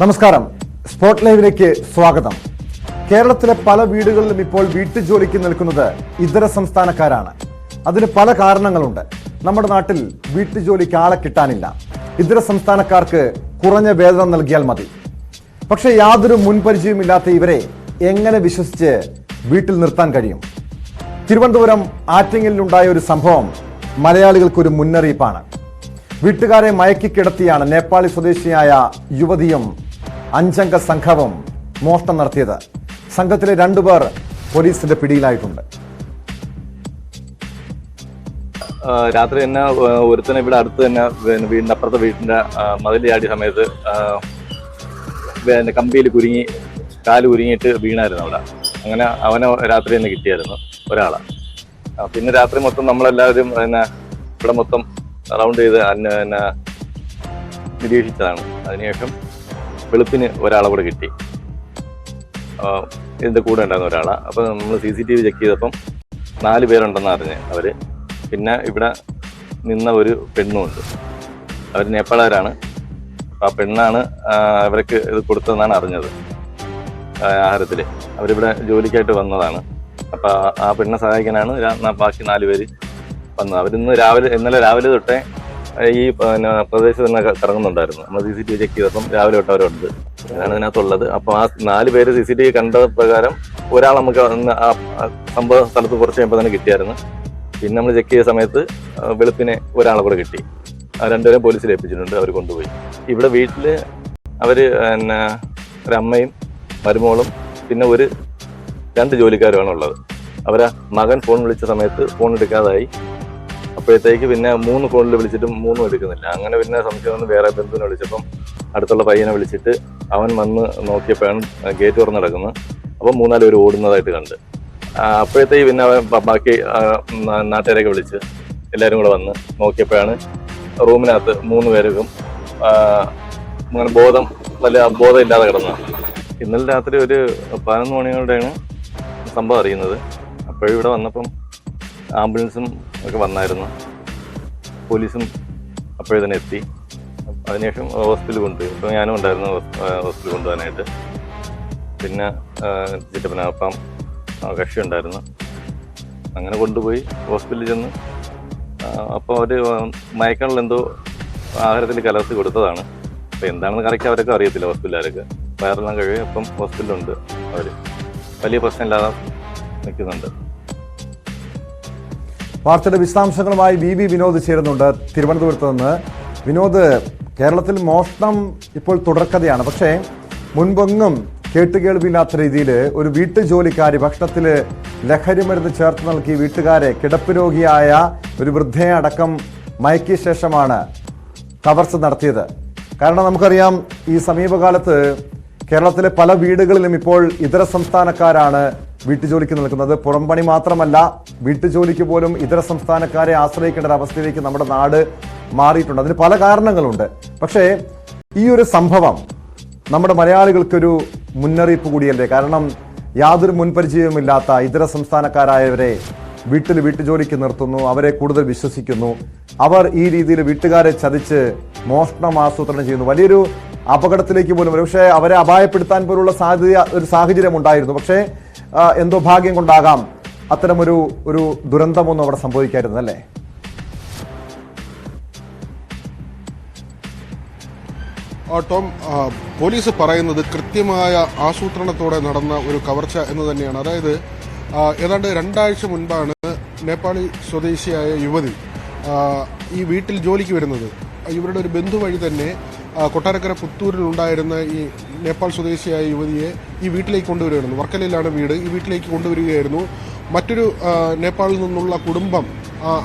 നമസ്കാരം. സ്പോട്ട് ലൈവിലേക്ക് സ്വാഗതം. കേരളത്തിലെ പല വീടുകളിലും ഇപ്പോൾ വീട്ടുജോലിക്ക് നിൽക്കുന്നത് ഇതര സംസ്ഥാനക്കാരാണ്. അതിന് പല കാരണങ്ങളുണ്ട്. നമ്മുടെ നാട്ടിൽ വീട്ടുജോലിക്ക് ആളെ കിട്ടാനില്ല. ഇതര സംസ്ഥാനക്കാർക്ക് കുറഞ്ഞ വേതനം നൽകിയാൽ മതി. പക്ഷേ യാതൊരു മുൻപരിചയമില്ലാത്ത ഇവരെ എങ്ങനെ വിശ്വസിച്ച് വീട്ടിൽ നിർത്താൻ കഴിയും? തിരുവനന്തപുരം ആറ്റിങ്ങലിലുണ്ടായ ഒരു സംഭവം മലയാളികൾക്കൊരു മുന്നറിയിപ്പാണ്. വീട്ടുകാരെ മയക്കി കിടത്തിയാണ് നേപ്പാളി സ്വദേശിയായ യുവതിയും അഞ്ചംഗ സംഘവും മോഷണം നടത്തിയത്. സംഘത്തിലെ രണ്ടുപേർ പോലീസിന്റെ പിടിയിലായിട്ടുണ്ട്. രാത്രി തന്നെ ഒരുത്തനെ ഇവിടെ അടുത്ത് തന്നെ വീടിന്റെ അപ്പുറത്തെ വീടിന്റെ മതിലിയാടിയ സമയത്ത് കമ്പിയിൽ കുരുങ്ങി കാൽ കുരുങ്ങിയിട്ട് വീണായിരുന്നു അവിടെ. അങ്ങനെ അവനെ രാത്രി തന്നെ കിട്ടിയായിരുന്നു ഒരാളെ. പിന്നെ രാത്രി മൊത്തം നമ്മളെല്ലാവരും പിന്നെ ഇവിടെ മൊത്തം റൗണ്ട് ചെയ്ത് പിന്നെ നിരീക്ഷിച്ചതാണ്. അതിനുശേഷം വെളുപ്പിന് ഒരാളെ കൂടെ കിട്ടി. ഇതിന്റെ കൂടെ ഉണ്ടായിരുന്ന ഒരാളെ. അപ്പോൾ നമ്മൾ C C T V check ചെയ്തപ്പം നാല് പേരുണ്ടെന്ന് അറിഞ്ഞ് അവർ പിന്നെ ഇവിടെ നിന്ന ഒരു പെണ്ണുമുണ്ട് അവർ നേപ്പാളുകാരാണ് ആ പെണ്ണാണ് അവർക്ക് ഇത് കൊടുത്തതെന്നാണ് അറിഞ്ഞത് ആഹാരത്തിൽ അവരിവിടെ ജോലിക്കായിട്ട് വന്നതാണ്. അപ്പോൾ ആ പെണ്ണെ സഹായിക്കാനാണ് ബാക്കി നാല് പേര് വന്നത്. അവരിന്ന് രാവിലെ ഇന്നലെ രാവിലെ തൊട്ടേ ഈ പിന്നെ പ്രദേശത്ത് തന്നെ കറങ്ങുന്നുണ്ടായിരുന്നു. നമ്മൾ C C T V check ചെയ്തപ്പം രാവിലെ തൊട്ട് അവരുണ്ട് അതാണ് ഇതിനകത്തുള്ളത്. അപ്പൊ ആ നാല് പേര് സി സി ടി വി കണ്ട പ്രകാരം ഒരാൾ നമുക്ക് സംഭവ സ്ഥലത്ത് കുറച്ച് കഴിയുമ്പോൾ തന്നെ കിട്ടിയായിരുന്നു. പിന്നെ നമ്മൾ ചെക്ക് ചെയ്ത സമയത്ത് വെളുപ്പിനെ ഒരാളെ കൂടെ കിട്ടി. ആ രണ്ടുപേരും പോലീസിൽ ഏൽപ്പിച്ചിട്ടുണ്ട് അവർ കൊണ്ടുപോയി. ഇവിടെ വീട്ടിൽ അവർ പിന്നെ ഒരമ്മയും മരുമോളും പിന്നെ ഒരു രണ്ട് ജോലിക്കാരുമാണ് ഉള്ളത്. അവരെ മകൻ ഫോൺ വിളിച്ച സമയത്ത് ഫോൺ എടുക്കാതായി. അപ്പോഴത്തേക്ക് പിന്നെ മൂന്ന് ഫോണിൽ വിളിച്ചിട്ടും മൂന്നും എടുക്കുന്നില്ല. അങ്ങനെ പിന്നെ സംശയം വന്ന് വേറെ ബന്ധുവിനെ വിളിച്ചപ്പം അടുത്തുള്ള പയ്യനെ വിളിച്ചിട്ട് അവൻ വന്ന് നോക്കിയപ്പോഴാണ് ഗേറ്റ് തുറന്ന് കിടക്കുന്നത്. അപ്പം മൂന്നാൽ പേര് ഓടുന്നതായിട്ട് കണ്ട്. അപ്പോഴത്തേക്ക് പിന്നെ അവൻ ബാക്കി നാട്ടുകാരെയൊക്കെ വിളിച്ച് എല്ലാവരും കൂടെ വന്ന് നോക്കിയപ്പോഴാണ് റൂമിനകത്ത് മൂന്ന് പേർക്കും അങ്ങനെ ബോധം വലിയ ബോധം ഇല്ലാതെ കിടന്നു ഇന്നലെ രാത്രി ഒരു പതിനൊന്ന് മണിയോടെയാണ് സംഭവം അറിയുന്നത്. അപ്പോഴിവിടെ വന്നപ്പം ആംബുലൻസും ഒക്കെ വന്നായിരുന്നു. പോലീസും അപ്പോഴേ തന്നെ എത്തി. അതിനുശേഷം ഹോസ്പിറ്റലിൽ കൊണ്ടുപോയി. ഇപ്പം ഞാനും ഉണ്ടായിരുന്നു ഹോസ്പിറ്റലിൽ കൊണ്ടുപോകാനായിട്ട്. പിന്നെ ചിറ്റപ്പനപ്പം കക്ഷി ഉണ്ടായിരുന്നു. അങ്ങനെ കൊണ്ടുപോയി ഹോസ്പിറ്റലിൽ ചെന്ന് അപ്പോൾ അവർ മയക്കണിൽ എന്തോ ആഹാരത്തിൽ കലർത്തി കൊടുത്തതാണ്. അപ്പോൾ എന്താണെന്ന് കറക്റ്റ് അവരൊക്കെ അറിയത്തില്ല ഹോസ്പിറ്റലുകാരൊക്കെ. വയറെല്ലാം കഴിയും അപ്പം ഹോസ്പിറ്റലുണ്ട് അവർ വലിയ പ്രശ്നമില്ലാതെ നിൽക്കുന്നുണ്ട്. വാർത്തയുടെ വിശദാംശങ്ങളുമായി വി വി വിനോദ് ചേരുന്നുണ്ട്. തിരുവനന്തപുരത്ത് നിന്ന്. വിനോദ് കേരളത്തിൽ മോഷണം ഇപ്പോൾ തുടർക്കഥയാണ്. പക്ഷേ മുൻപൊന്നും കേട്ടുകേൾവില്ലാത്ത രീതിയിൽ ഒരു വീട്ടുജോലിക്കാരി ഭക്ഷണത്തിൽ ലഹരി മരുന്ന് ചേർത്ത് നൽകി വീട്ടുകാരെ കിടപ്പ് രോഗിയായ ഒരു വൃദ്ധയെ അടക്കം മയക്കിയ ശേഷമാണ് കവർച്ച നടത്തിയത്. കാരണം നമുക്കറിയാം ഈ സമീപകാലത്ത് കേരളത്തിലെ പല വീടുകളിലും ഇപ്പോൾ ഇതര സംസ്ഥാനക്കാരാണ് വീട്ടുജോലിക്ക് നിൽക്കുന്നത് പുറംപണി മാത്രമല്ല വീട്ടുജോലിക്ക് പോലും ഇതര സംസ്ഥാനക്കാരെ ആശ്രയിക്കേണ്ട ഒരു അവസ്ഥയിലേക്ക് നമ്മുടെ നാട് മാറിയിട്ടുണ്ട്. അതിന് പല കാരണങ്ങളുണ്ട്. പക്ഷേ ഈ ഒരു സംഭവം നമ്മുടെ മലയാളികൾക്കൊരു മുന്നറിയിപ്പ് കൂടിയല്ലേ? കാരണം യാതൊരു മുൻപരിചയവുമില്ലാത്ത ഇതര സംസ്ഥാനക്കാരായവരെ വീട്ടിൽ വീട്ടുജോലിക്ക് നിർത്തുന്നു അവരെ കൂടുതൽ വിശ്വസിക്കുന്നു. അവർ ഈ രീതിയിൽ വീട്ടുകാരെ ചതിച്ച് മോഷണം ആസൂത്രണം ചെയ്യുന്നു. വലിയൊരു അപകടത്തിലേക്ക് പോലും പക്ഷേ അവരെ അപായപ്പെടുത്താൻ പോലുള്ള സാധ്യത ഒരു സാഹചര്യം ഉണ്ടായിരുന്നു. പക്ഷേ എന്തോ ഭാഗ്യം കൊണ്ടാകാം അത്തരമൊരു ഒരു ദുരന്തമൊന്നും അവിടെ സംഭവിക്കായിരുന്നു അല്ലേ? ആ, ടോം പോലീസ് പറയുന്നത് കൃത്യമായ ആസൂത്രണത്തോടെ നടന്ന ഒരു കവർച്ച എന്ന് തന്നെയാണ്. അതായത് ഏതാണ്ട് രണ്ടാഴ്ച മുൻപാണ് നേപ്പാളി സ്വദേശിയായ യുവതി ഈ വീട്ടിൽ ജോലിക്ക് വരുന്നത്. ഇവരുടെ ഒരു ബന്ധു വഴി തന്നെ കൊട്ടാരക്കര പുത്തൂരിലുണ്ടായിരുന്ന ഈ നേപ്പാൾ സ്വദേശിയായ യുവതിയെ ഈ വീട്ടിലേക്ക് കൊണ്ടുവരികയായിരുന്നു. വർക്കലയിലാണ് വീട്. ഈ വീട്ടിലേക്ക് കൊണ്ടുവരികയായിരുന്നു. മറ്റൊരു നേപ്പാളിൽ നിന്നുള്ള കുടുംബം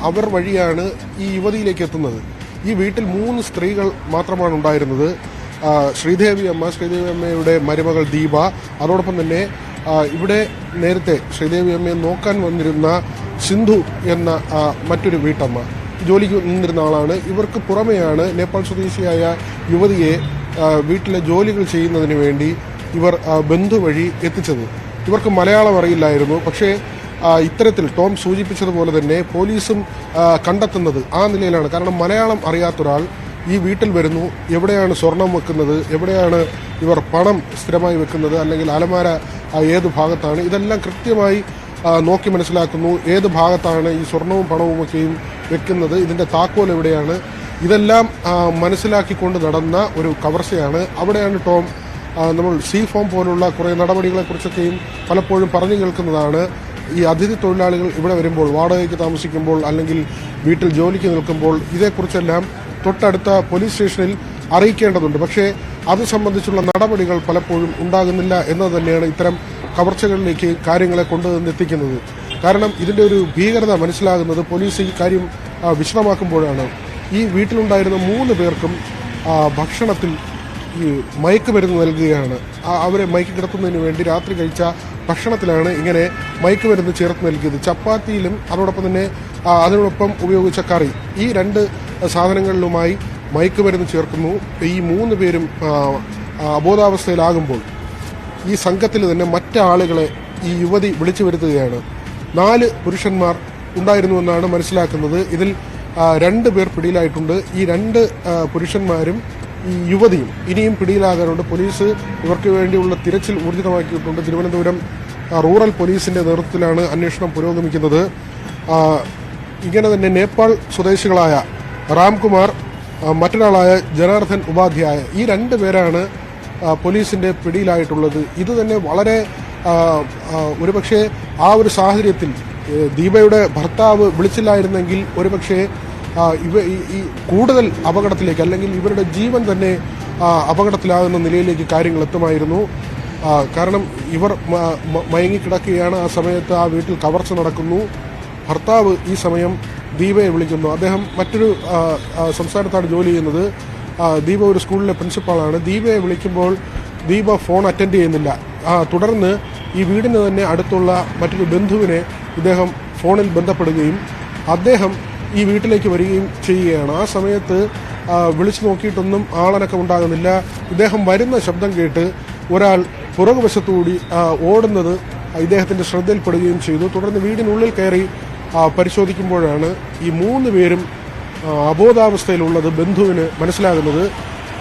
അവർ വഴിയാണ് ഈ യുവതിയിലേക്ക് എത്തുന്നത്. ഈ വീട്ടിൽ മൂന്ന് സ്ത്രീകൾ മാത്രമാണ് ഉണ്ടായിരുന്നത്. ശ്രീദേവി അമ്മ ശ്രീദേവി അമ്മയുടെ മരുമകൾ ദീപ. അതോടൊപ്പം തന്നെ ഇവിടെ നേരത്തെ ശ്രീദേവി അമ്മയെ നോക്കാൻ വന്നിരുന്ന സിന്ധു എന്ന മറ്റൊരു വീട്ടമ്മ. ജോലിക്ക് നിന്നിരുന്ന ആളാണ്. ഇവർക്ക് പുറമെയാണ് നേപ്പാൾ സ്വദേശിയായ യുവതിയെ വീട്ടിലെ ജോലികൾ ചെയ്യുന്നതിന് വേണ്ടി ഇവർ ബന്ധു വഴി എത്തിച്ചത്. ഇവർക്ക് മലയാളം അറിയില്ലായിരുന്നു. പക്ഷേ ഇത്തരത്തിൽ ടോം സൂചിപ്പിച്ചതുപോലെ തന്നെ പോലീസും കണ്ടെത്തുന്നത് ആ നിലയിലാണ്. കാരണം മലയാളം അറിയാത്തൊരാൾ ഈ വീട്ടിൽ വരുന്നു. എവിടെയാണ് സ്വർണം വെക്കുന്നത്? എവിടെയാണ് ഇവർ പണം സ്ഥിരമായി വെക്കുന്നത്? അല്ലെങ്കിൽ അലമാര ഏത് ഭാഗത്താണ്? ഇതെല്ലാം കൃത്യമായി നോക്കി മനസ്സിലാക്കുന്നു. ഏത് ഭാഗത്താണ് ഈ സ്വർണവും പണവും ഒക്കെയും വെക്കുന്നത്? ഇതിന്റെ താക്കോൽ എവിടെയാണ്? ഇതെല്ലാം മനസ്സിലാക്കിക്കൊണ്ട് നടന്ന ഒരു കവർച്ചയാണ്. അവിടെയാണ് ടോം നമ്മൾ സി ഫോം പോലുള്ള കുറേ നടപടികളെക്കുറിച്ചൊക്കെയും പലപ്പോഴും പറഞ്ഞു കേൾക്കുന്നതാണ്. ഈ അതിഥി തൊഴിലാളികൾ ഇവിടെ വരുമ്പോൾ വാടകയ്ക്ക് താമസിക്കുമ്പോൾ അല്ലെങ്കിൽ വീട്ടിൽ ജോലിക്ക് നിൽക്കുമ്പോൾ ഇതേക്കുറിച്ചെല്ലാം തൊട്ടടുത്ത പോലീസ് സ്റ്റേഷനിൽ അറിയിക്കേണ്ടതുണ്ട്. പക്ഷേ അത് സംബന്ധിച്ചുള്ള നടപടികൾ പലപ്പോഴും ഉണ്ടാകുന്നില്ല എന്നത് തന്നെയാണ് ഇത്തരം കവർച്ചകളിലേക്ക് കാര്യങ്ങളെ കൊണ്ടുവന്നെത്തിക്കുന്നത്. കാരണം ഇതിന്റെ ഒരു ഭീകരത മനസ്സിലാകുന്നത് പോലീസ് ഈ കാര്യം വിശദമാക്കുമ്പോഴാണ്. ഈ വീട്ടിലുണ്ടായിരുന്ന മൂന്ന് പേർക്കും ഭക്ഷണത്തിൽ ഈ മയക്കുമരുന്ന് നൽകുകയാണ്. അവരെ മയക്കി കിടത്തുന്നതിന് വേണ്ടി രാത്രി കഴിച്ച ഭക്ഷണത്തിലാണ് ഇങ്ങനെ മയക്കുമരുന്ന് ചേർത്ത് നൽകിയത്. ചപ്പാത്തിയിലും അതോടൊപ്പം തന്നെ അതിനോടൊപ്പം ഉപയോഗിച്ച കറി. ഈ രണ്ട് സാധനങ്ങളിലുമായി മയക്കുമരുന്ന് ചേർക്കുന്നു. ഈ മൂന്ന് പേരും അബോധാവസ്ഥയിലാകുമ്പോൾ ഈ സംഘത്തിൽ തന്നെ മറ്റാളുകളെ ഈ യുവതി വിളിച്ചു വരുത്തുകയാണ്. നാല് പുരുഷന്മാർ ഉണ്ടായിരുന്നുവെന്നാണ് മനസ്സിലാക്കുന്നത്. ഇതിൽ രണ്ട് പേർ പിടിയിലായിട്ടുണ്ട്. ഈ രണ്ട് പുരുഷന്മാരും ഈ യുവതിയും ഇനിയും പിടിയിലാകാനുണ്ട് പോലീസ് ഇവർക്ക് വേണ്ടിയുള്ള തിരച്ചിൽ ഊർജിതമാക്കിയിട്ടുണ്ട്. തിരുവനന്തപുരം റൂറൽ പോലീസിന്റെ നേതൃത്വത്തിലാണ് അന്വേഷണം പുരോഗമിക്കുന്നത്. ഇങ്ങനെ തന്നെ നേപ്പാൾ സ്വദേശികളായ റാംകുമാർ മറ്റൊരാളായ ജനാർദ്ദൻ ഉപാധ്യായ ഈ രണ്ട് പേരാണ് പോലീസിന്റെ പിടിയിലായിട്ടുള്ളത്. ഇത് തന്നെ വളരെ ഒരുപക്ഷെ ആ ഒരു സാഹചര്യത്തിൽ ദീപയുടെ ഭർത്താവ് വിളിച്ചില്ലായിരുന്നെങ്കിൽ ഒരുപക്ഷെ ഇവ ഈ- കൂടുതൽ അപകടത്തിലേക്ക് അല്ലെങ്കിൽ ഇവരുടെ ജീവൻ തന്നെ അപകടത്തിലാകുന്ന നിലയിലേക്ക് കാര്യങ്ങൾ എത്തുമായിരുന്നു. കാരണം ഇവർ മയങ്ങിക്കിടക്കുകയാണ്. ആ സമയത്ത് ആ വീട്ടിൽ കവർച്ച നടക്കുന്നു. ഭർത്താവ് ഈ സമയം ദീപയെ വിളിക്കുന്നു. അദ്ദേഹം മറ്റൊരു സംസ്ഥാനത്താണ് ജോലി ചെയ്യുന്നത്. ദീപ ഒരു സ്കൂളിലെ പ്രിൻസിപ്പാളാണ്. ദീപയെ വിളിക്കുമ്പോൾ ദീപ ഫോൺ അറ്റൻഡ് ചെയ്യുന്നില്ല. തുടർന്ന് ഈ വീടിന് തന്നെ അടുത്തുള്ള മറ്റൊരു ബന്ധുവിനെ ഇദ്ദേഹം ഫോണിൽ ബന്ധപ്പെടുകയും അദ്ദേഹം ഈ വീട്ടിലേക്ക് വരികയും ചെയ്യുകയാണ്. ആ സമയത്ത് വിളിച്ചു നോക്കിയിട്ടൊന്നും ആളനക്കം ഉണ്ടാകുന്നില്ല. ഇദ്ദേഹം വരുന്ന ശബ്ദം കേട്ട് ഒരാൾ പുറകുവശത്തുകൂടി ഓടുന്നത് ഇദ്ദേഹത്തിന്റെ ശ്രദ്ധയിൽപ്പെടുകയും ചെയ്തു. തുടർന്ന് വീടിനുള്ളിൽ കയറി പരിശോധിക്കുമ്പോഴാണ് ഈ മൂന്ന് പേരും അബോധാവസ്ഥയിലുള്ളത് ബന്ധുവിന് മനസ്സിലാകുന്നത്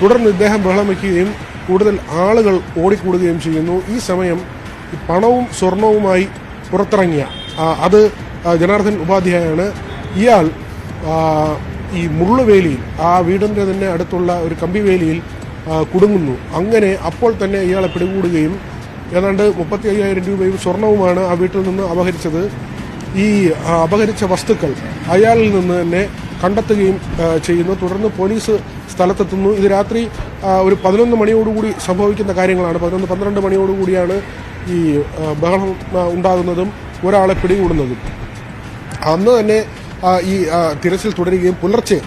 തുടർന്ന് ഇദ്ദേഹം ബഹളം വയ്ക്കുകയും കൂടുതൽ ആളുകൾ ഓടിക്കൂടുകയും ചെയ്യുന്നു. ഈ സമയം പണവും സ്വർണവുമായി പുറത്തിറങ്ങിയ അത് ജനാർദ്ദൻ ഉപാധ്യായാണ്. ഇയാൾ ഈ മുള്ളുവേലിയിൽ ആ വീടിന്റെ തന്നെ അടുത്തുള്ള ഒരു കമ്പിവേലിയിൽ വേലിയിൽ കുടുങ്ങുന്നു. അങ്ങനെ അപ്പോൾ തന്നെ ഇയാളെ പിടികൂടുകയും ഏതാണ്ട് മുപ്പത്തി അയ്യായിരം രൂപയും സ്വർണവുമാണ് ആ വീട്ടിൽ നിന്ന് അപഹരിച്ചത്. ഈ അപഹരിച്ച വസ്തുക്കൾ അയാളിൽ നിന്ന് തന്നെ കണ്ടെത്തുകയും ചെയ്യുന്നു. തുടർന്ന് പോലീസ് സ്ഥലത്തെത്തുന്നു. ഇത് രാത്രി ഒരു പതിനൊന്ന് മണിയോടുകൂടി സംഭവിക്കുന്ന കാര്യങ്ങളാണ്. പതിനൊന്ന് പന്ത്രണ്ട് മണിയോടുകൂടിയാണ് ഈ ബഹളം ഉണ്ടാകുന്നതും ഒരാളെ പിടികൂടുന്നതും. അന്ന് തന്നെ ഈ തിരച്ചിൽ തുടരുകയും പുലർച്ചെ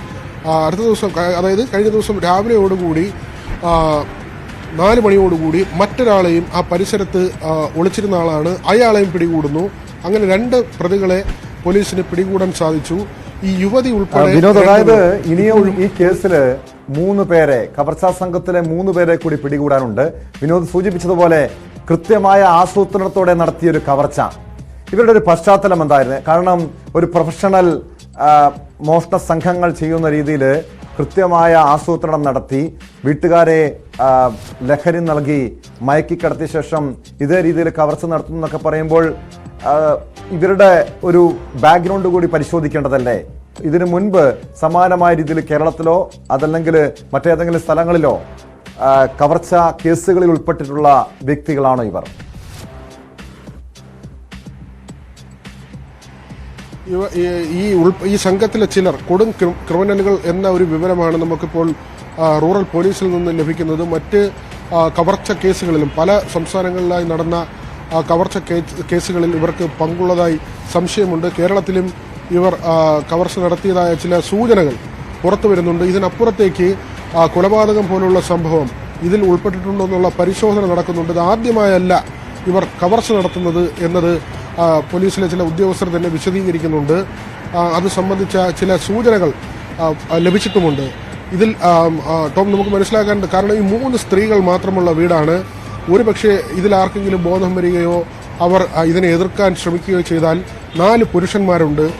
അടുത്ത ദിവസം അതായത് കഴിഞ്ഞ ദിവസം രാവിലെയോടുകൂടി നാല് മണിയോടുകൂടി മറ്റൊരാളെയും ആ പരിസരത്ത് ഒളിച്ചിരുന്ന ആളാണ്. അയാളെയും പിടികൂടുന്നു. അങ്ങനെ രണ്ട് പ്രതികളെ പോലീസിന് പിടികൂടാൻ സാധിച്ചു. ഈ യുവതി ഉൾപ്പെടെ വിനോദ് അതായത് ഇനിയും ഈ കേസിൽ മൂന്ന് പേരെ കവർച്ചാ സംഘത്തിലെ മൂന്ന് പേരെ കൂടി പിടികൂടാനുണ്ട്. വിനോദ് സൂചിപ്പിച്ചതുപോലെ കൃത്യമായ ആസൂത്രണത്തോടെ നടത്തിയ ഒരു കവർച്ച. ഇവരുടെ ഒരു പശ്ചാത്തലം എന്തായിരുന്നു? കാരണം ഒരു പ്രൊഫഷണൽ മോഷണ സംഘങ്ങൾ ചെയ്യുന്ന രീതിയിൽ കൃത്യമായ ആസൂത്രണം നടത്തി വീട്ടുകാരെ ലഹരി നൽകി മയക്കിക്കടത്തിയ ശേഷം ഇതേ രീതിയിൽ കവർച്ച നടത്തുന്നൊക്കെ പറയുമ്പോൾ ഇവരുടെ ഒരു ബാക്ക്ഗ്രൗണ്ട് കൂടി പരിശോധിക്കേണ്ടതല്ലേ? ഇതിനു മുൻപ് സമാനമായ രീതിയിൽ കേരളത്തിലോ അതല്ലെങ്കിൽ മറ്റേതെങ്കിലും സ്ഥലങ്ങളിലോ കവർച്ച കേസുകളിൽ ഉൾപ്പെട്ടിട്ടുള്ള വ്യക്തികളാണോ ഇവർ? ഇവ ഈ- ഈ സംഘത്തിലെ ചിലർ കൊടും ക്രി- ക്രിമിനലുകൾ എന്ന ഒരു വിവരമാണ് നമുക്കിപ്പോൾ റൂറൽ പോലീസിൽ നിന്ന് ലഭിക്കുന്നത്. മറ്റ് കവർച്ച കേസുകളിലും പല സംസ്ഥാനങ്ങളിലായി നടന്ന കവർച്ച കേസുകളിൽ ഇവർക്ക് പങ്കുള്ളതായി സംശയമുണ്ട്. കേരളത്തിലും ഇവർ കവർച്ച നടത്തിയതായ ചില സൂചനകൾ പുറത്തു വരുന്നുണ്ട്. ഇതിനപ്പുറത്തേക്ക് കൊലപാതകം പോലുള്ള സംഭവം ഇതിൽ ഉൾപ്പെട്ടിട്ടുണ്ടോ എന്നുള്ള പരിശോധന നടക്കുന്നുണ്ട്. ഇത് ആദ്യമായല്ല ഇവർ കവർച്ച നടത്തുന്നത് എന്നത് പോലീസിലെ ചില ഉദ്യോഗസ്ഥർ തന്നെ വിശദീകരിക്കുന്നുണ്ട്. അത് സംബന്ധിച്ച ചില സൂചനകൾ ലഭിച്ചിട്ടുമുണ്ട്. ഇതിൽ ടോം നമുക്ക് മനസ്സിലാക്കാൻ കാരണം ഈ മൂന്ന് സ്ത്രീകൾ മാത്രമുള്ള വീടാണ്. ഒരുപക്ഷെ ഇതിൽ ആർക്കെങ്കിലും ബോധം വരികയോ അവർ ഇതിനെ എതിർക്കാൻ ശ്രമിക്കുകയോ ചെയ്താൽ നാല് പുരുഷന്മാരുണ്ട്.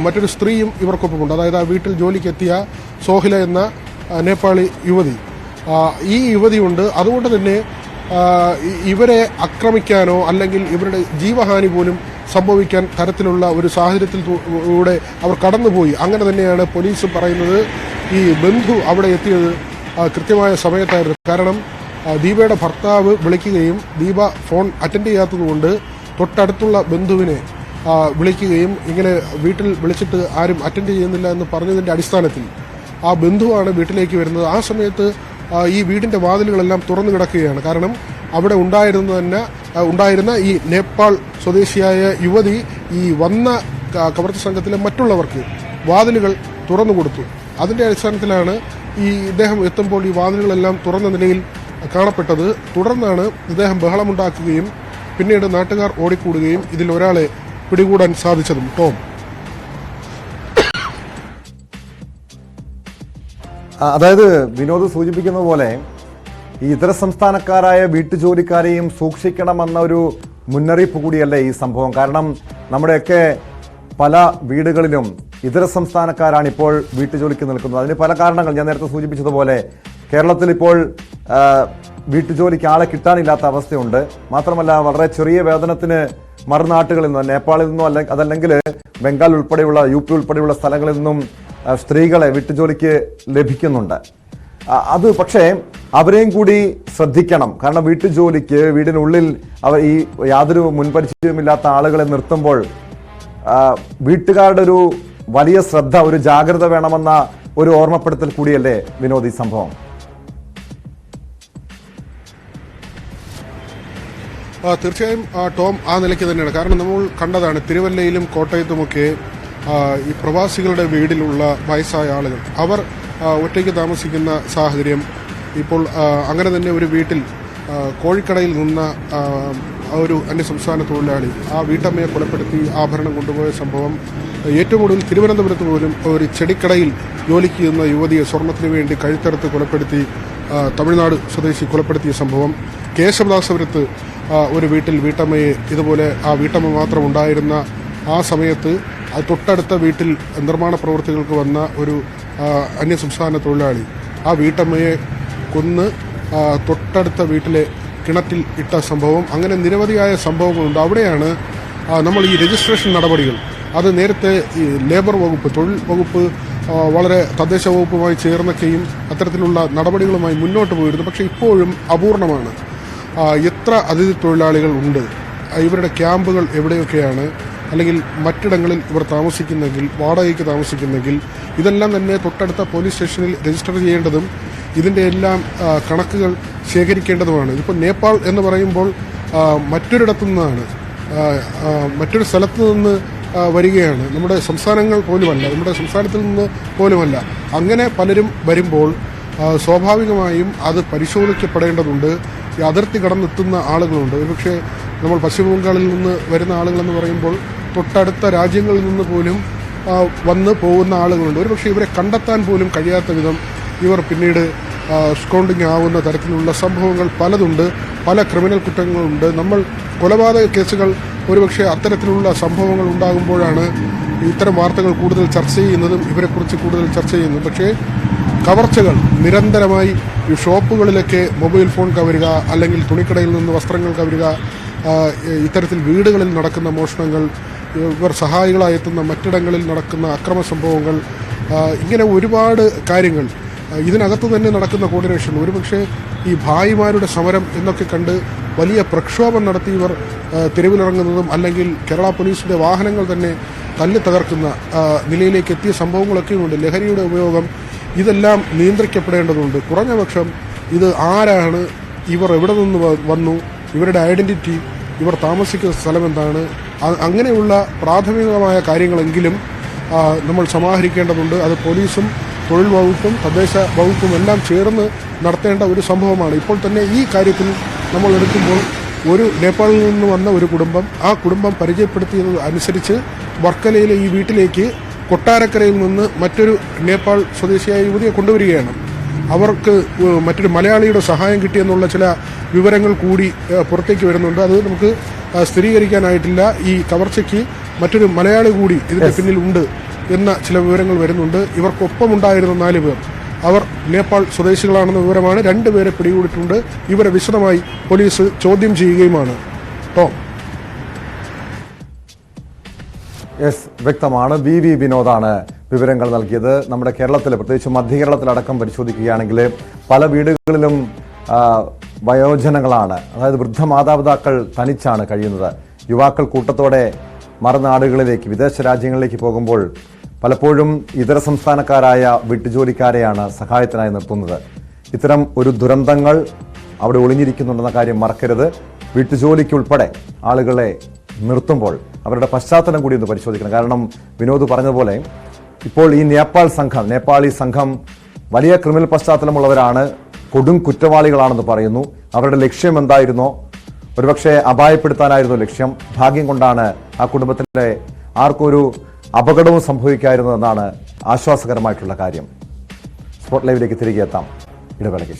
മറ്റൊരു സ്ത്രീയും ഇവർക്കൊപ്പമുണ്ട്. അതായത് ആ വീട്ടിൽ ജോലിക്കെത്തിയ സോഹില എന്ന നേപ്പാളി യുവതി. ഈ യുവതിയുണ്ട്. അതുകൊണ്ട് തന്നെ ഇവരെ ആക്രമിക്കാനോ അല്ലെങ്കിൽ ഇവരുടെ ജീവഹാനി പോലും സംഭവിക്കാൻ തരത്തിലുള്ള ഒരു സാഹചര്യത്തിൽ കൂടെ അവർ കടന്നുപോയി. അങ്ങനെ തന്നെയാണ് പോലീസ് പറയുന്നത്. ഈ ബന്ധു അവിടെ എത്തിയത് കൃത്യമായ സമയത്തായിരുന്നു. കാരണം ദീപയുടെ ഭർത്താവ് വിളിക്കുകയും ദീപ ഫോൺ അറ്റൻഡ് ചെയ്യാത്തതുകൊണ്ട് തൊട്ടടുത്തുള്ള ബന്ധുവിനെ വിളിക്കുകയും ഇങ്ങനെ വീട്ടിൽ വിളിച്ചിട്ട് ആരും അറ്റൻഡ് ചെയ്യുന്നില്ല എന്ന് പറഞ്ഞതിന്റെ അടിസ്ഥാനത്തിൽ ആ ബന്ധുവാണ് വീട്ടിലേക്ക് വരുന്നത്. ആ സമയത്ത് ഈ വീടിന്റെ വാതിലുകളെല്ലാം തുറന്നു കിടക്കുകയാണ്. കാരണം അവിടെ ഉണ്ടായിരുന്ന തന്നെ ഉണ്ടായിരുന്ന ഈ നേപ്പാൾ സ്വദേശിയായ യുവതി ഈ വന്ന കവർച്ച സംഘത്തിലെ മറ്റുള്ളവർക്ക് വാതിലുകൾ തുറന്നു കൊടുത്തു. അതിന്റെ അടിസ്ഥാനത്തിലാണ് ഈ ഇദ്ദേഹം എത്തുമ്പോൾ ഈ വാതിലുകളെല്ലാം തുറന്ന നിലയിൽ കാണപ്പെട്ടത്. തുടർന്നാണ് ഇദ്ദേഹം ബഹളമുണ്ടാക്കുകയും പിന്നീട് നാട്ടുകാർ ഓടിക്കൂടുകയും ഇതിൽ ഒരാളെ പിടികൂടാൻ സാധിച്ചതും. ടോം. അതായത് വിനോദ് സൂചിപ്പിക്കുന്ന പോലെ ഈ ഇതര സംസ്ഥാനക്കാരായ വീട്ടുജോലിക്കാരെയും സൂക്ഷിക്കണമെന്ന ഒരു മുന്നറിയിപ്പ് കൂടിയല്ലേ ഈ സംഭവം. കാരണം നമ്മുടെയൊക്കെ പല വീടുകളിലും ഇതര സംസ്ഥാനക്കാരാണ് ഇപ്പോൾ വീട്ടുജോലിക്ക് നിൽക്കുന്നത്. അതിന് പല കാരണങ്ങൾ ഞാൻ നേരത്തെ സൂചിപ്പിച്ചതുപോലെ കേരളത്തിൽ ഇപ്പോൾ വീട്ടുജോലിക്ക് ആളെ കിട്ടാനില്ലാത്ത അവസ്ഥയുണ്ട്. മാത്രമല്ല വളരെ ചെറിയ വേതനത്തിന് മറുനാട്ടുകളിൽ നിന്നോ നേപ്പാളിൽ നിന്നോ അല്ലെ അതല്ലെങ്കിൽ ബംഗാൾ ഉൾപ്പെടെയുള്ള യു പി ഉൾപ്പെടെയുള്ള സ്ഥലങ്ങളിൽ നിന്നും സ്ത്രീകളെ വീട്ടുജോലിക്ക് ലഭിക്കുന്നുണ്ട്. അത് പക്ഷേ അവരെയും കൂടി ശ്രദ്ധിക്കണം. കാരണം വീട്ടുജോലിക്ക് വീടിനുള്ളിൽ അവർ ഈ യാതൊരു മുൻപരിചയവുമില്ലാത്ത ആളുകളെ നിർത്തുമ്പോൾ വീട്ടുകാരുടെ ഒരു വലിയ ശ്രദ്ധ ഒരു ജാഗ്രത വേണമെന്ന ഒരു ഓർമ്മപ്പെടുത്തൽ കൂടിയല്ലേ വിനോദ് ഈ സംഭവം? തീർച്ചയായും ടോം ആ നിലയ്ക്ക് തന്നെയാണ്. കാരണം നമ്മൾ കണ്ടതാണ് തിരുവല്ലയിലും കോട്ടയത്തുമൊക്കെ ഈ പ്രവാസികളുടെ വീടിലുള്ള വയസ്സായ ആളുകൾ. അവർ ഒറ്റയ്ക്ക് താമസിക്കുന്ന സാഹചര്യം ഇപ്പോൾ അങ്ങനെ തന്നെ ഒരു വീട്ടിൽ കോഴിക്കടയിൽ നിന്ന ഒരു അന്യസംസ്ഥാന തൊഴിലാളി ആ വീട്ടമ്മയെ കൊലപ്പെടുത്തി ആഭരണം കൊണ്ടുപോയ സംഭവം ഏറ്റവും കൂടുതൽ തിരുവനന്തപുരത്ത് പോലും ഒരു ചെടിക്കടയിൽ ജോലിക്ക് ചെയ്യുന്ന യുവതിയെ സ്വർണത്തിന് വേണ്ടി കഴുത്തറുത്ത് കൊലപ്പെടുത്തി തമിഴ്നാട് സ്വദേശി കൊലപ്പെടുത്തിയ സംഭവം കേശവദാസപുരത്ത് ഒരു വീട്ടിൽ വീട്ടമ്മയെ ഇതുപോലെ ആ വീട്ടമ്മ മാത്രം ഉണ്ടായിരുന്ന ആ സമയത്ത് തൊട്ടടുത്ത വീട്ടിൽ നിർമ്മാണ പ്രവൃത്തികൾക്ക് വന്ന ഒരു അന്യസംസ്ഥാന തൊഴിലാളി. ആ വീട്ടമ്മയെ കൊന്ന് തൊട്ടടുത്ത വീട്ടിലെ കിണറ്റിൽ ഇട്ട സംഭവം അങ്ങനെ നിരവധിയായ സംഭവങ്ങളുണ്ട്. അവിടെയാണ് നമ്മൾ ഈ രജിസ്ട്രേഷൻ നടപടികൾ. അത് നേരത്തെ ഈ ലേബർ വകുപ്പ് തൊഴിൽ വകുപ്പ് വളരെ തദ്ദേശ വകുപ്പുമായി ചേർന്നൊക്കെയും അത്തരത്തിലുള്ള നടപടികളുമായി മുന്നോട്ട് പോയിരുന്നു. പക്ഷേ ഇപ്പോഴും അപൂർണമാണ്. എത്ര അതിഥി തൊഴിലാളികൾ ഉണ്ട്? ഇവരുടെ ക്യാമ്പുകൾ എവിടെയൊക്കെയാണ്? അല്ലെങ്കിൽ മറ്റിടങ്ങളിൽ ഇവർ താമസിക്കുന്നെങ്കിൽ വാടകയ്ക്ക് താമസിക്കുന്നെങ്കിൽ ഇതെല്ലാം തന്നെ തൊട്ടടുത്ത പോലീസ് സ്റ്റേഷനിൽ രജിസ്റ്റർ ചെയ്യേണ്ടതും ഇതിന്റെ എല്ലാം കണക്കുകൾ ശേഖരിക്കേണ്ടതുമാണ്. ഇപ്പോൾ നേപ്പാൾ എന്ന് പറയുമ്പോൾ മറ്റൊരിടത്തു നിന്നാണ് മറ്റൊരു സ്ഥലത്ത് നിന്ന് വരികയാണ്. നമ്മുടെ സംസ്ഥാനങ്ങൾ പോലുമല്ല നമ്മുടെ സംസ്ഥാനത്തിൽ നിന്ന് പോലുമല്ല. അങ്ങനെ പലരും വരുമ്പോൾ സ്വാഭാവികമായും അത് പരിശോധിക്കപ്പെടേണ്ടതുണ്ട്. അതിർത്തി കടന്നെത്തുന്ന ആളുകളുണ്ട്. ഒരുപക്ഷെ നമ്മൾ പശ്ചിമ ബംഗാളിൽ നിന്ന് വരുന്ന ആളുകളെന്ന് പറയുമ്പോൾ തൊട്ടടുത്ത രാജ്യങ്ങളിൽ നിന്ന് പോലും വന്ന് പോകുന്ന ആളുകളുണ്ട്. ഒരുപക്ഷെ ഇവരെ കണ്ടെത്താൻ പോലും കഴിയാത്ത വിധം ഇവർ പിന്നീട് സ്കോണ്ടിങ് ആവുന്ന തരത്തിലുള്ള സംഭവങ്ങൾ പലതുണ്ട്. പല ക്രിമിനൽ കുറ്റങ്ങളുണ്ട്. നമ്മൾ കൊലപാതക കേസുകൾ ഒരുപക്ഷെ അത്തരത്തിലുള്ള സംഭവങ്ങൾ ഉണ്ടാകുമ്പോഴാണ് ഇത്തരം വാർത്തകൾ കൂടുതൽ ചർച്ച ചെയ്യുന്നതും ഇവരെക്കുറിച്ച് കൂടുതൽ ചർച്ച ചെയ്യുന്നതും. പക്ഷേ കവർച്ചകൾ നിരന്തരമായി ഈ ഷോപ്പുകളിലൊക്കെ മൊബൈൽ ഫോൺ കവരുക അല്ലെങ്കിൽ തുണിക്കടയിൽ നിന്ന് വസ്ത്രങ്ങൾ കവരുക ഇത്തരത്തിൽ വീടുകളിൽ നടക്കുന്ന മോഷണങ്ങൾ ഇവർ സഹായികളായി എത്തുന്ന മറ്റിടങ്ങളിൽ നടക്കുന്ന അക്രമ സംഭവങ്ങൾ ഇങ്ങനെ ഒരുപാട് കാര്യങ്ങൾ. ഇതിനകത്ത് തന്നെ നടക്കുന്ന കോർഡിനേഷൻ ഒരുപക്ഷെ ഈ ഭായിമാരുടെ സമരം എന്നൊക്കെ കണ്ട് വലിയ പ്രക്ഷോഭം നടത്തി ഇവർ തെരുവിലിറങ്ങുന്നതും അല്ലെങ്കിൽ കേരള പോലീസിന്റെ വാഹനങ്ങൾ തന്നെ തല്ലി തകർക്കുന്ന നിലയിലേക്ക് എത്തിയ സംഭവങ്ങളൊക്കെയുമുണ്ട്. ലഹരിയുടെ ഉപയോഗം ഇതെല്ലാം നിയന്ത്രിക്കപ്പെടേണ്ടതുണ്ട്. കുറഞ്ഞ പക്ഷം ഇത് ആരാണ്? ഇവർ എവിടെ നിന്ന് വന്നു? ഇവരുടെ ഐഡന്റിറ്റി ഇവർ താമസിക്കുന്ന സ്ഥലം എന്താണ്? അങ്ങനെയുള്ള പ്രാഥമികമായ കാര്യങ്ങളെങ്കിലും നമ്മൾ സമാഹരിക്കേണ്ടതുണ്ട്. അത് പോലീസും തൊഴിൽ വകുപ്പും തദ്ദേശ വകുപ്പും എല്ലാം ചേർന്ന് നടത്തേണ്ട ഒരു സംഭവമാണ്. ഇപ്പോൾ തന്നെ ഈ കാര്യത്തിൽ നമ്മൾ എടുക്കുമ്പോൾ ഒരു നേപ്പാളിൽ നിന്ന് വന്ന ഒരു കുടുംബം ആ കുടുംബം പരിചയപ്പെടുത്തിയത് അനുസരിച്ച് വർക്കലയിലെ ഈ വീട്ടിലേക്ക് കൊട്ടാരക്കരയിൽ നിന്ന് മറ്റൊരു നേപ്പാൾ സ്വദേശിയായ യുവതിയെ കൊണ്ടുവരികയാണ്. അവർക്ക് മറ്റൊരു മലയാളിയുടെ സഹായം കിട്ടിയെന്നുള്ള ചില വിവരങ്ങൾ കൂടി പുറത്തേക്ക് വരുന്നുണ്ട്. അത് നമുക്ക് സ്ഥിരീകരിക്കാനായിട്ടില്ല. ഈ കവർച്ചയ്ക്ക് മറ്റൊരു മലയാളി കൂടി ഇതിന്റെ പിന്നിൽ ഉണ്ട് എന്ന ചില വിവരങ്ങൾ വരുന്നുണ്ട്. ഇവർക്കൊപ്പം ഉണ്ടായിരുന്ന നാല് പേർ. അവർ നേപ്പാൾ സ്വദേശികളാണെന്ന വിവരമാണ്. രണ്ടുപേരെ പിടികൂടിയിട്ടുണ്ട്. ഇവരെ വിശദമായി പോലീസ് ചോദ്യം ചെയ്യുകയുമാണ്. ടോം. യെസ് വ്യക്തമാണ്. വി വി വിനോദാണ് വിവരങ്ങൾ നൽകിയത്. നമ്മുടെ കേരളത്തിൽ പ്രത്യേകിച്ച് മധ്യ കേരളത്തിലടക്കം പരിശോധിക്കുകയാണെങ്കിൽ പല വീടുകളിലും വയോജനങ്ങളാണ്. അതായത് വൃദ്ധ മാതാപിതാക്കൾ തനിച്ചാണ് കഴിയുന്നത്. യുവാക്കൾ കൂട്ടത്തോടെ മറുനാടുകളിലേക്ക് വിദേശ രാജ്യങ്ങളിലേക്ക് പോകുമ്പോൾ പലപ്പോഴും ഇതര സംസ്ഥാനക്കാരായ വീട്ടുജോലിക്കാരെയാണ് സഹായത്തിനായി നിർത്തുന്നത്. ഇത്തരം ഒരു ദുരന്തങ്ങൾ അവിടെ ഒളിഞ്ഞിരിക്കുന്നുണ്ടെന്ന കാര്യം മറക്കരുത്. വീട്ടുജോലിക്കുൾപ്പെടെ ആളുകളെ നിർത്തുമ്പോൾ അവരുടെ പശ്ചാത്തലം കൂടി ഒന്ന് പരിശോധിക്കണം. കാരണം വിനോദ് പറഞ്ഞതുപോലെ ഇപ്പോൾ ഈ നേപ്പാൾ സംഘം നേപ്പാളി സംഘം വലിയ ക്രിമിനൽ പശ്ചാത്തലമുള്ളവരാണ് കൊടും കുറ്റവാളികളാണെന്ന് പറയുന്നു. അവരുടെ ലക്ഷ്യം എന്തായിരുന്നോ? ഒരുപക്ഷെ അപായപ്പെടുത്താനായിരുന്നു ലക്ഷ്യം? ഭാഗ്യം കൊണ്ടാണ് ആ കുടുംബത്തിലെ ആർക്കൊരു അപകടവും സംഭവിക്കാതിരുന്നതെന്നാണ് ആശ്വാസകരമായിട്ടുള്ള കാര്യം. സ്പോട്ട് ലൈവിലേക്ക് തിരികെ എത്താം. ഇടവേളയ്ക്ക്.